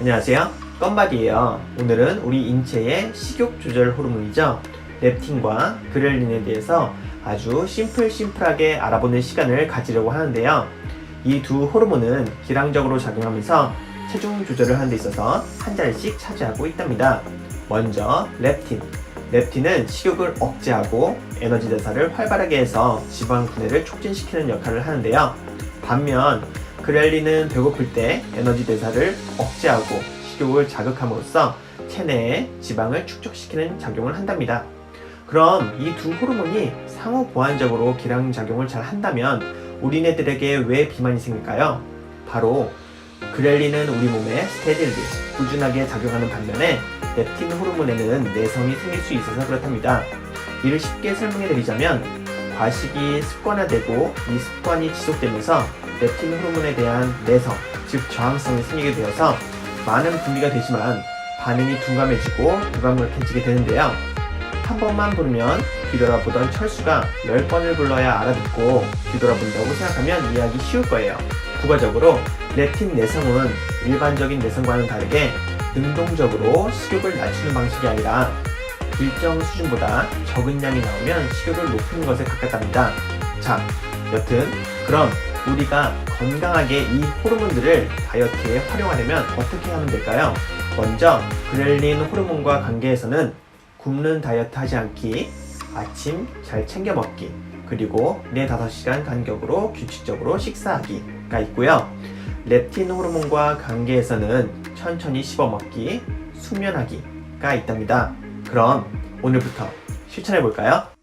안녕하세요. 껌바디예요. 오늘은 우리 인체의 식욕 조절 호르몬이죠. 렙틴과 그렐린에 대해서 아주 심플 심플하게 알아보는 시간을 가지려고 하는데요. 이 두 호르몬은 기량적으로 작용하면서 체중 조절을 하는 데 있어서 한 자리씩 차지하고 있답니다. 먼저 렙틴. 렙틴은 식욕을 억제하고 에너지 대사를 활발하게 해서 지방 분해를 촉진시키는 역할을 하는데요. 반면 그렐린은 배고플 때 에너지 대사를 억제하고 식욕을 자극함으로써 체내에 지방을 축적시키는 작용을 한답니다. 그럼 이 두 호르몬이 상호 보완적으로 기량 작용을 잘 한다면 우리네들에게 왜 비만이 생길까요? 바로 그렐린은 우리 몸에 스테딜리, 꾸준하게 작용하는 반면에 렙틴 호르몬에는 내성이 생길 수 있어서 그렇답니다. 이를 쉽게 설명해 드리자면 과식이 습관화되고 이 습관이 지속되면서 렙틴 호르몬에 대한 내성, 즉 저항성이 생기게 되어서 많은 분비가 되지만 반응이 둔감해지고 무감각해지게 되는데요. 한 번만 부르면 뒤돌아보던 철수가 10번을 불러야 알아듣고 뒤돌아본다고 생각하면 이해하기 쉬울 거예요. 부가적으로 렙틴 내성은 일반적인 내성과는 다르게 능동적으로 식욕을 낮추는 방식이 아니라 일정 수준보다 적은 양이 나오면 식욕을 높이는 것에 가깝답니다. 자, 여튼 그럼 우리가 건강하게 이 호르몬들을 다이어트에 활용하려면 어떻게 하면 될까요? 먼저 그렐린 호르몬과 관계에서는 굶는 다이어트 하지 않기, 아침 잘 챙겨 먹기, 그리고 4, 5시간 간격으로 규칙적으로 식사하기가 있고요. 렙틴 호르몬과 관계에서는 천천히 씹어 먹기, 수면하기가 있답니다. 그럼 오늘부터 실천해 볼까요?